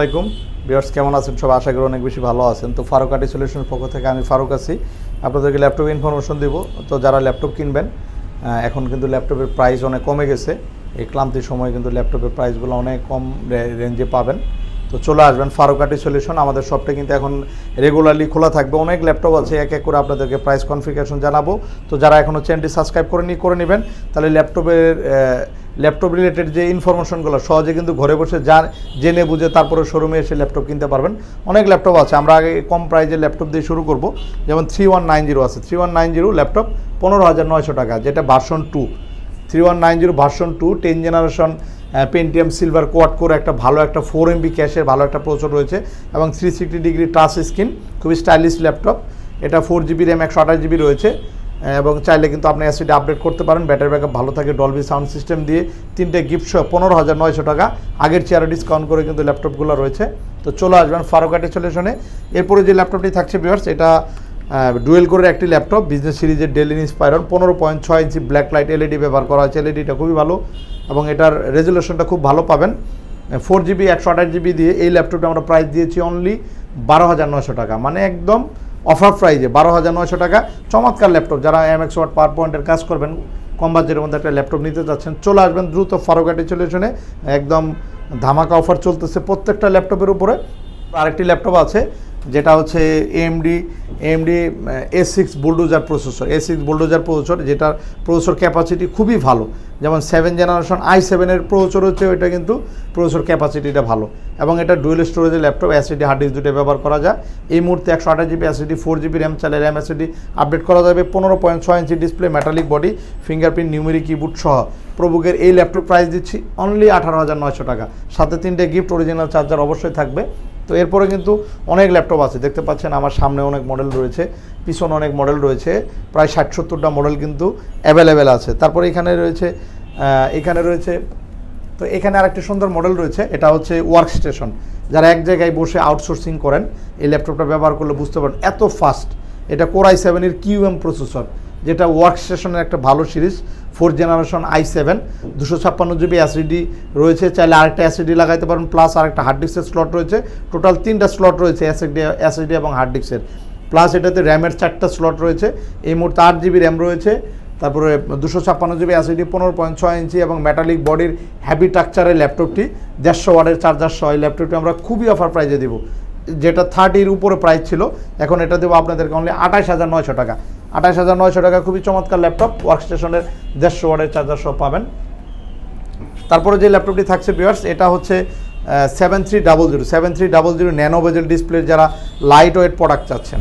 আসসালামাইকুম বিয়ার্স কেমন আছেন? সব আশা করি অনেক বেশি ভালো আছেন। তো ফারুক আটি সলিউশনের পক্ষ থেকে আমি ফারুক আছি। আপনাদেরকে ল্যাপটপ ইনফরমেশন দিব। তো যারা ল্যাপটপ কিনবেন এখন কিন্তু ল্যাপটপের প্রাইস অনেক কমে গেছে। এই ক্লান্তির সময় কিন্তু ল্যাপটপের প্রাইসগুলো অনেক কম রেঞ্জে পাবেন। তো চলে আসবেন ফারুক আটি সলিউশন আমাদের শপটা কিন্তু এখন রেগুলারলি খোলা থাকবে। অনেক ল্যাপটপ আছে, এক এক করে আপনাদেরকে প্রাইস কনফিগারেশন জানাব। তো যারা এখনও চ্যানেলটি সাবস্ক্রাইব করে নিয়ে করে নেবেন। তাহলে ল্যাপটপের ল্যাপটপ রিলেটেড যে ইনফরমেশনগুলো সহজে কিন্তু ঘরে বসে যা জেনে বুঝে তারপরে শোরুমে এসে ল্যাপটপ কিনতে পারবেন। অনেক ল্যাপটপ আছে, আমরা আগে কম প্রাইজের ল্যাপটপ দিয়ে শুরু করব। যেমন থ্রি ওয়ান নাইন জিরো আছে। Three one nine zero laptop পনেরো হাজার নয়শো টাকা, যেটা version two three one nine zero version two ten generation Pentium silver quad করে একটা ভালো একটা ফোর এমবি ক্যাশের ভালো একটা প্রচুর রয়েছে। এবং three sixty degree touch screen খুবই স্টাইলিশ ল্যাপটপ। এটা ফোর জিবি র্যাম একশো আঠাশ জিবি রয়েছে। এবং চাইলে কিন্তু আপনি অ্যাসিডি আপডেট করতে পারেন। ব্যাটারি ব্যাকআপ ভালো থাকে ডলবি সাউন্ড সিস্টেম দিয়ে। তিনটে গিফট সহ পনেরো হাজার নয়শো টাকা। আগের চেয়ারে ডিসকাউন্ট করে কিন্তু ল্যাপটপগুলো রয়েছে। তো চলে আসবেন ফারুকাটি সলিউশনে এরপরে যে ল্যাপটপটি থাকছে বিয়ার্স এটা ডুয়েল করে একটি ল্যাপটপ বিজনেস সিরিজের ডেল ইন্সপায়রন পনেরো পয়েন্ট ছয় ইঞ্চি ব্ল্যাক লাইট এলইডি ব্যবহার করা হয়েছে। এলইডিটা খুবই ভালো এবং এটার রেজুলেশনটা খুব ভালো পাবেন। ফোর জিবি একশো আঠাশ জিবি দিয়ে এই ল্যাপটপটা আমরা প্রাইস দিয়েছি অনলি বারো হাজার নয়শো টাকা। মানে একদম অফার প্রাইজে বারো হাজার নয়শো টাকা। চমৎকার ল্যাপটপ। যারা এম এক্স ওয়ার্ড পাওয়ার পয়েন্টের কাজ করবেন, কম বাজেটের মধ্যে একটা ল্যাপটপ নিতে চাচ্ছেন চলে আসবেন দ্রুত ফারুকাটি সলিউশনে। একদম ধামাকা অফার চলতেছে প্রত্যেকটা ল্যাপটপের উপরে। আরেকটি ল্যাপটপ আছে যেটা হচ্ছে AMD AMD A six bulldozer processor A six bulldozer processor যেটার প্রসেসর ক্যাপাসিটি খুবই ভালো। যেমন সেভেন জেনারেশন আই সেভেনের প্রসেসর হচ্ছে, ওইটা কিন্তু প্রসেসর ক্যাপাসিটিটা ভালো। এবং এটা ডুয়েল স্টোরেজের ল্যাপটপ অ্যাসিডি হার্ড ডিস্ক দুটো ব্যবহার করা যায়। এই মুহূর্তে একশো আঠাশ GB SSD four GB RAM চালে র্যাম অ্যাসিডি আপডেট করা যাবে। পনেরো পয়েন্ট ছয় inch display metallic body fingerprint numeric keyboard সহ। প্রবুকের এই ল্যাপটপ প্রাইস দিচ্ছি অনলি আঠারো হাজার নয়শো টাকা। সাথে তিনটে গিফট অরিজিনাল চার্জার অবশ্যই থাকবে। তো এরপরে কিন্তু অনেক ল্যাপটপ আছে। দেখতে পাচ্ছেন আমার সামনে অনেক মডেল রয়েছে, পিছনে অনেক মডেল রয়েছে, প্রায় ষাট সত্তরটা মডেল কিন্তু অ্যাভেলেবেল আছে। তারপরে এখানে রয়েছে এখানে রয়েছে, তো এখানে আরেকটি সুন্দর মডেল রয়েছে, এটা হচ্ছে ওয়ার্ক স্টেশন যারা এক জায়গায় বসে আউটসোর্সিং করেন, এই ল্যাপটপটা ব্যবহার করলে বুঝতে পারেন এত ফাস্ট এটা কোরাই সেভেনের কিউএম প্রসেসর যেটা ওয়ার্ক স্টেশনের একটা ভালো series four generation I seven দুশো ছাপ্পান্ন জিবি অ্যাসিডি রয়েছে। চাইলে আরেকটা অ্যাসিডি লাগাইতে পারেন প্লাস আরেকটা হার্ড ডিস্কের স্লট রয়েছে। টোটাল তিনটা স্লট রয়েছে অ্যাসিডি অ্যাসিডি এবং হার্ড ডিস্কের প্লাস এটাতে র্যামের চারটা স্লট রয়েছে। এই মুহূর্তে আট জিবি র্যাম রয়েছে। তারপরে দুশো ছাপ্পান্ন জিবি অ্যাসিডি পনেরো পয়েন্ট ছয় ইঞ্চি এবং মেটালিক বডির হ্যাভি টাকচারের ল্যাপটপটি দেড়শো ওয়ার্ডের চার্জার সহ ল্যাপটপটি আমরা খুবই অফার প্রাইজে দেবো। যেটা থার্টির উপরে প্রাইস ছিল, এখন এটা দেবো আপনাদেরকে অনলি আঠাশ হাজার নয়শো টাকা। আঠাশ হাজার নয়শো টাকা খুবই চমৎকার ল্যাপটপ ওয়ার্ক স্টেশনের দেড়শো ওয়ার্ডের চার্জার সহ পাবেন। তারপরে যে ল্যাপটপটি থাকছে বিয়ার্স এটা হচ্ছে seven three double zero seven three double zero nano bezel display যারা লাইট ওয়েট প্রোডাক্ট চাচ্ছেন।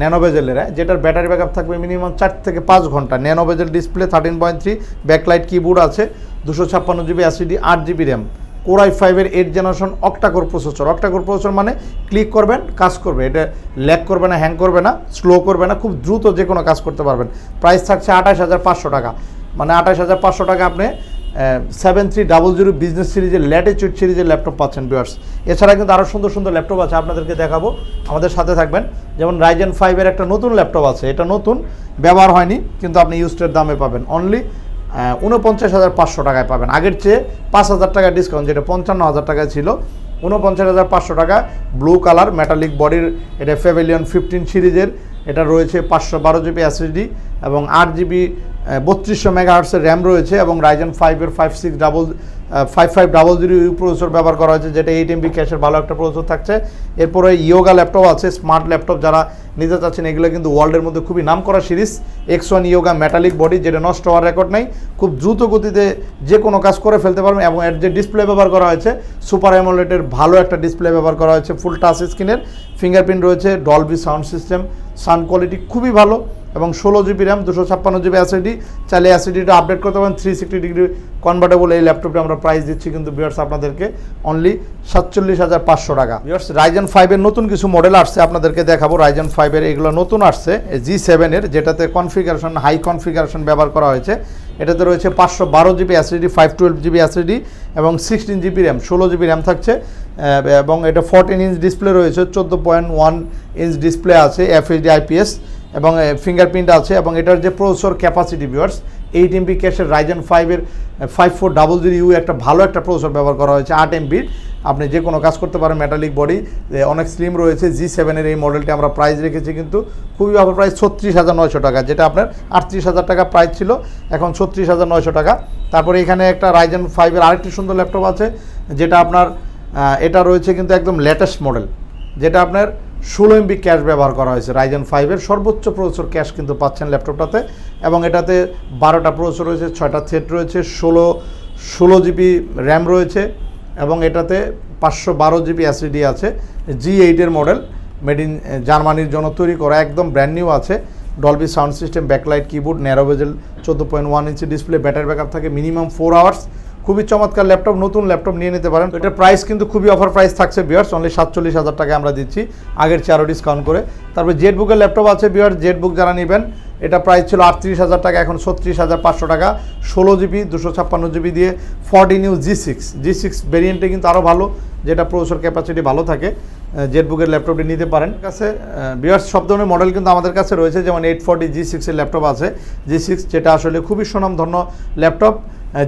ন্যানো বেজেলের হ্যাঁ, যেটার ব্যাটারি ব্যাকআপ থাকবে মিনিমাম চার থেকে পাঁচ ঘণ্টা। Nano bezel display thirteen point three backlight keyboard আছে দুশো ছাপ্পান্ন জিবি অ্যাসিডি আট জিবি র্যাম কোরাই ফাইভের eight generation octa core processor octa core processor মানে ক্লিক করবেন, কাজ করবে। এটা ল্যাক করবে না হ্যাং করবে না স্লো করবে না, খুব দ্রুত যে কোনো কাজ করতে পারবেন। প্রাইস থাকছে আঠাশ হাজার পাঁচশো টাকা। মানে আঠাশ হাজার পাঁচশো টাকা আপনি seven three double zero business সিরিজের ল্যাটিচিউড সিরিজের ল্যাপটপ পাচ্ছেন বিয়ার্স এছাড়া কিন্তু আরও সুন্দর সুন্দর ল্যাপটপ আছে, আপনাদেরকে দেখাবো। আমাদের সাথে থাকবেন। যেমন রাইজেন ফাইভের একটা নতুন ল্যাপটপ আছে। এটা নতুন, ব্যবহার হয়নি, কিন্তু আপনি ইউজটের দামে পাবেন। অনলি উনপঞ্চাশ হাজার পাঁচশো টাকায় পাবেন। আগের চেয়ে পাঁচ হাজার টাকা ডিসকাউন্ট যেটা পঞ্চান্ন হাজার টাকায় ছিল উনপঞ্চাশ হাজার পাঁচশো টাকা ব্লু কালার মেটালিক বডির এটা ফেভেলিয়ন ফিফটিন সিরিজের, এটা রয়েছে পাঁচশো বারো জিবি এসএসডি এবং আট জিবি বত্রিশশো মেগা মেগাহার্সের র্যাম রয়েছে এবং রাইজেন ফাইভের five six double five five double zero U processor ব্যবহার করা হয়েছে, যেটা এইট এমবি ক্যাশের ভালো একটা প্রসেসর থাকছে। এরপরে ইয়োগা ল্যাপটপ আছে স্মার্ট ল্যাপটপ যারা নিতে চাচ্ছেন, এগুলো কিন্তু ওয়ার্ল্ডের মধ্যে খুবই নাম করা series X one Yoga metallic body যেটা নষ্ট হওয়ার রেকর্ড নেই। খুব দ্রুত গতিতে যে কোনো কাজ করে ফেলতে পারবেন এবং এর যে ডিসপ্লে ব্যবহার করা হয়েছে সুপার অ্যামোলেটের ভালো একটা ডিসপ্লে ব্যবহার করা হয়েছে ফুল টাচ স্ক্রিনের ফিঙ্গারপ্রিন্ট রয়েছে Dolby sound system sound quality খুবই ভালো। এবং ষোলো জিবি র্যাম দুশো ছাপ্পান্ন জিবি অ্যাসিডি চাইলে অ্যাসিডিটা আপডেট করতে পারেন। থ্রি সিক্সটি ডিগ্রি কনভার্টেবল এই ল্যাপটপটা আমরা প্রাইস দিচ্ছি কিন্তু বিয়ার্স আপনাদেরকে অনলি সাতচল্লিশ হাজার পাঁচশো টাকা। বিয়ার্স রাইজেন ফাইভের নতুন কিছু মডেল আসছে আপনাদেরকে দেখাবো। রাইজেন ফাইভের এগুলো নতুন আসছে জি সেভেনের যেটাতে কনফিগারেশন হাই কনফিগারেশন ব্যবহার করা হয়েছে। এটাতে রয়েছে পাঁচশো বারো GB SSD five twelve GB SSD এবং সিক্সটিন জিবি র্যাম ষোলো জিবি র্যাম থাকছে। এবং এটা ফোরটিন ইঞ্চ ডিসপ্লে রয়েছে চোদ্দ পয়েন্ট ওয়ান ইঞ্চ ডিসপ্লে আছে এফএইচডি আইপিএস এবং ফিঙ্গারপ্রিন্ট আছে এবং এটার যে processor capacity viewers eight MB ক্যাশের রাইজেন ফাইভের five four double zero U একটা ভালো একটা প্রসেসর ব্যবহার করা হয়েছে, আট এমবির আপনি যে কোনো কাজ করতে পারেন মেটালিক বডি অনেক স্লিম রয়েছে জি সেভেনের এই মডেলটি আমরা প্রাইস রেখেছি কিন্তু খুবই ভালো প্রাইস ছত্রিশ হাজার নয়শো টাকা, যেটা আপনার আটত্রিশ হাজার টাকা প্রাইস ছিল, এখন ছত্রিশ হাজার নয়শো টাকা। তারপরে এখানে একটা রাইজেন ফাইভের আরেকটি সুন্দর ল্যাপটপ আছে, যেটা আপনার এটা রয়েছে কিন্তু একদম লেটেস্ট মডেল যেটা আপনার ষোলো এমবি ক্যাশ ব্যবহার করা হয়েছে। রাইজেন ফাইভের সর্বোচ্চ প্রসেসর ক্যাশ কিন্তু পাচ্ছেন ল্যাপটপটাতে এবং এটাতে বারোটা প্রসেসর রয়েছে, ছয়টা সেট রয়েছে, ষোলো ষোলো জিবি র্যাম রয়েছে এবং এটাতে পাঁচশো বারো জিবি অ্যাসিডি আছে। জি এইটের মডেল মেড ইন জার্মানির জন্য তৈরি করা, একদম ব্র্যান্ড নিউ আছে। Dolby sound system backlight keyboard narrow bezel চোদ্দ point one inch display battery backup থাকে মিনিমাম ফোর আওয়ার্স খুবই চমৎকার ল্যাপটপ নতুন ল্যাপটপ নিয়ে নিতে পারেন। এটার প্রাইস কিন্তু খুবই অফার প্রাইস থাকছে বিয়ার্স অনলি সাতচল্লিশ হাজার টাকা আমরা দিচ্ছি। আগের চেয়ে ডিসকাউন্ট করে। তারপরে জেড বুকের ল্যাপটপ আছে বিয়ার্স জেড বুক যারা নেবেন এটা প্রাইস ছিল আটত্রিশ হাজার টাকা এখন ছত্রিশ হাজার পাঁচশো টাকা। ষোলো জিবি দুশো ছাপ্পান্ন জিবি দিয়ে forty new G six G six ভেরিয়েন্টে কিন্তু আরও ভালো যেটা প্রসেসর ক্যাপাসিটি ভালো থাকে। জেড বুকের ল্যাপটপটি নিতে পারেন। কাছে বিয়ার্স সব ধরনের মডেল কিন্তু আমাদের কাছে রয়েছে যেমন এইট ফর্টি জি সিক্সের ল্যাপটপ আছে। জি সিক্স যেটা আসলে খুবই সুনামধন্য ল্যাপটপ।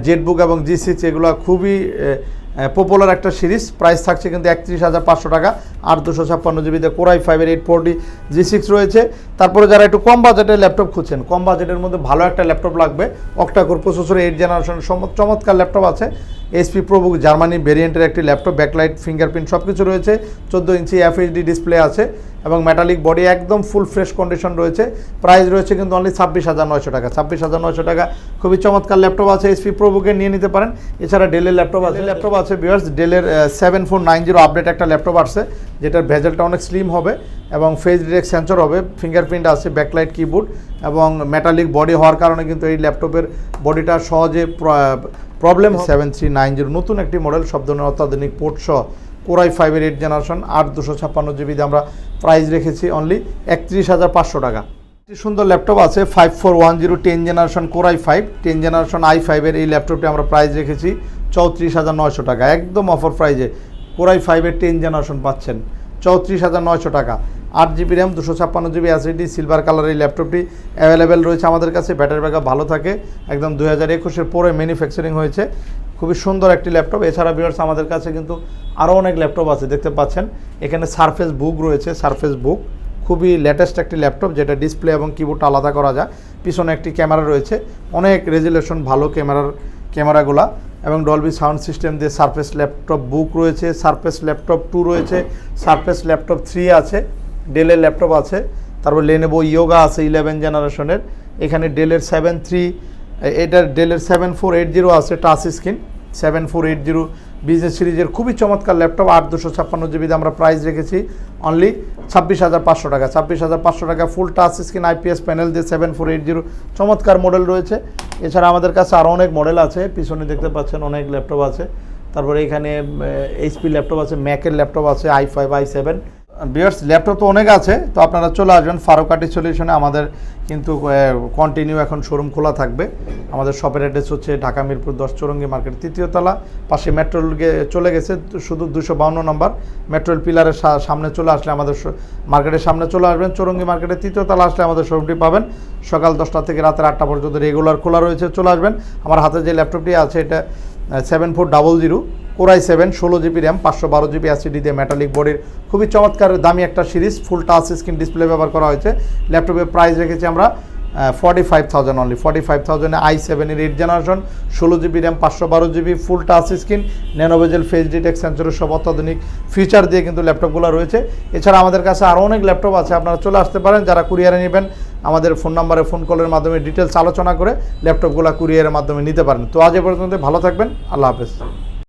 জেড বুক এবং জি সিক্স এগুলো খুবই পপুলার একটা সিরিজ। প্রাইস থাকছে কিন্তু একত্রিশ হাজার পাঁচশো টাকা, আট দুশো ছাপ্পান্ন জিবিতে কোরাই ফাইভের এইট ফোরটি জি সিক্স রয়েছে। তারপরে যারা একটু কম বাজেটের ল্যাপটপ খুঁজছেন, কম বাজেটের মধ্যে ভালো একটা ল্যাপটপ লাগবে। Octa core processor eight generation চমৎকার ল্যাপটপ আছে। এসপি প্রবুক জার্মানি ভেরিয়েন্টের একটি ল্যাপটপ ব্যাকলাইট ফিঙ্গারপ্রিন্ট সব কিছু রয়েছে। চোদ্দ ইঞ্চি এফএইচডি ডিসপ্লে আছে এবং মেটালিক বডি একদম ফুল ফ্রেশ কন্ডিশন রয়েছে। প্রাইস রয়েছে কিন্তু অনলি ছাব্বিশ হাজার নয়শো টাকা। ছাব্বিশ হাজার নয়শো টাকা। খুবই চমৎকার ল্যাপটপ আছে এসপি প্রবুকে নিয়ে নিতে পারেন। এছাড়া ডেলের ল্যাপটপ আছে। ল্যাপটপ আছে বিয়ার্স ডেলের seven four nine zero update একটা ল্যাপটপ আসছে যেটার ভেজেলটা অনেক স্লিম হবে। এবং ফেস ডিরেক্ট সেন্সর হবে ফিঙ্গারপ্রিন্ট আছে ব্যাকলাইট কিবোর্ড এবং মেটালিক বডি হওয়ার কারণে কিন্তু এই ল্যাপটপের বডিটা সহজে problem seven three nine zero নতুন একটি মডেল সব ধরনের অত্যাধুনিক পোর্ট সহ। কোরাই ফাইভের এইট জেনারেশন আট দুশো ছাপ্পান্ন জিবিতে আমরা প্রাইস রেখেছি অনলি একত্রিশ হাজার পাঁচশো টাকা। সুন্দর ল্যাপটপ আছে five four one zero ten generation core i five ten generation I ফাইভের এই ল্যাপটপটি আমরা প্রাইস রেখেছি চৌত্রিশ হাজার নয়শো টাকা। একদম অফার প্রাইজে কোরাই ফাইভের টেন জেনারেশন পাচ্ছেন, চৌত্রিশ হাজার নয়শো টাকা। আট জিবি র্যাম, দুশো ছাপ্পান্ন জিবি অ্যাসিডি সিলভার কালার এই ল্যাপটপটি অ্যাভেলেবেল রয়েছে আমাদের কাছে। ব্যাটারি ব্যাকআপ ভালো থাকে। একদম দু হাজার একুশের পরে ম্যানুফ্যাকচারিং হয়েছে। খুবই সুন্দর একটি ল্যাপটপ। এছাড়া বিয়ার্স আমাদের কাছে কিন্তু আরও অনেক ল্যাপটপ আছে, দেখতে পাচ্ছেন। এখানে সারফেস বুক রয়েছে সারফেস বুক খুবই লেটেস্ট একটি ল্যাপটপ, যেটা ডিসপ্লে এবং কিবোর্ডটা আলাদা করা যায়। পিছনে একটি ক্যামেরা রয়েছে। অনেক রেজুলেশন ভালো ক্যামেরার ক্যামেরাগুলা এবং ডলবি সাউন্ড সিস্টেম দিয়ে সারফেস ল্যাপটপ বুক রয়েছে সারফেস ল্যাপটপ টু রয়েছে সারফেস ল্যাপটপ থ্রি আছে। ডেলের ল্যাপটপ আছে, তারপর লেনেবো ইয়োগা আছে ইলেভেন জেনারেশনের এখানে ডেলের সেভেন থ্রি এটার ডেলের সেভেন ফোর এইট জিরো আছে touch screen seven four eight zero business সিরিজের খুবই চমৎকার ল্যাপটপ আট দুশো ছাপ্পান্ন জিবিতে আমরা প্রাইস রেখেছি অনলি ছাব্বিশ হাজার পাঁচশো টাকা, ছাব্বিশ হাজার পাঁচশো টাকা full touch screen IPS panel দিয়ে সেভেন ফোর এইট জিরো চমৎকার মডেল রয়েছে। এছাড়া আমাদের কাছে আরও অনেক মডেল আছে, পিছনে দেখতে পাচ্ছেন অনেক ল্যাপটপ আছে, তারপরে এখানে এইচপি ল্যাপটপ আছে ম্যাকের ল্যাপটপ আছে I five I seven viewers laptop তো অনেক আছে, তো আপনারা চলে আসবেন ফারুক ফারুকাটি সলিউশনে আমাদের কিন্তু কন্টিনিউ এখন শোরুম খোলা থাকবে। আমাদের শপের অ্যাড্রেস হচ্ছে ঢাকা মিরপুর দশ চৌরঙ্গি মার্কেট তৃতীয় তলা। পাশে মেট্রোল চলে গেছে, শুধু দুশো বাউন্ন নম্বর। মেট্রোল পিলারের সামনে চলে আসলে আমাদের মার্কেটের সামনে চলে আসবেন। চৌরঙ্গি মার্কেটের তৃতীয় তলা আসলে আমাদের শোরুমটি পাবেন। সকাল দশটা থেকে রাতের আটটা পর্যন্ত রেগুলার খোলা রয়েছে, চলে আসবেন। আমার হাতে যে ল্যাপটপটি আছে, এটা seven four double zero core i seven ষোলো জিবি র্যাম পাঁচশো বারো জিবি অ্যাসিডি দিয়ে মেটালিক বডির খুবই চমৎকার, দামি একটা series full touch screen display ব্যবহার করা হয়েছে। ল্যাপটপের প্রাইস রেখেছি আমরা forty five thousand only forty five থাউজেন্ডে I সেভেনের এইট জেনারেশন ষোলো জিবি র্যাম পাঁচশো বারো GB full touch screen nano bezel face detect সেন্সরের সব অত্যাধুনিক ফিচার দিয়ে কিন্তু ল্যাপটপগুলো রয়েছে। এছাড়া আমাদের কাছে আরও অনেক ল্যাপটপ আছে, আপনারা চলে আসতে পারেন, যারা কুরিয়ারে নেবেন আমাদের ফোন নাম্বারে ফোন কলের মাধ্যমে ডিটেলস আলোচনা করে ল্যাপটপগুলো কুরিয়ারের মাধ্যমে নিতে পারেন। তো আজ এ পর্যন্ত ভালো থাকবেন, আল্লাহ হাফেজ।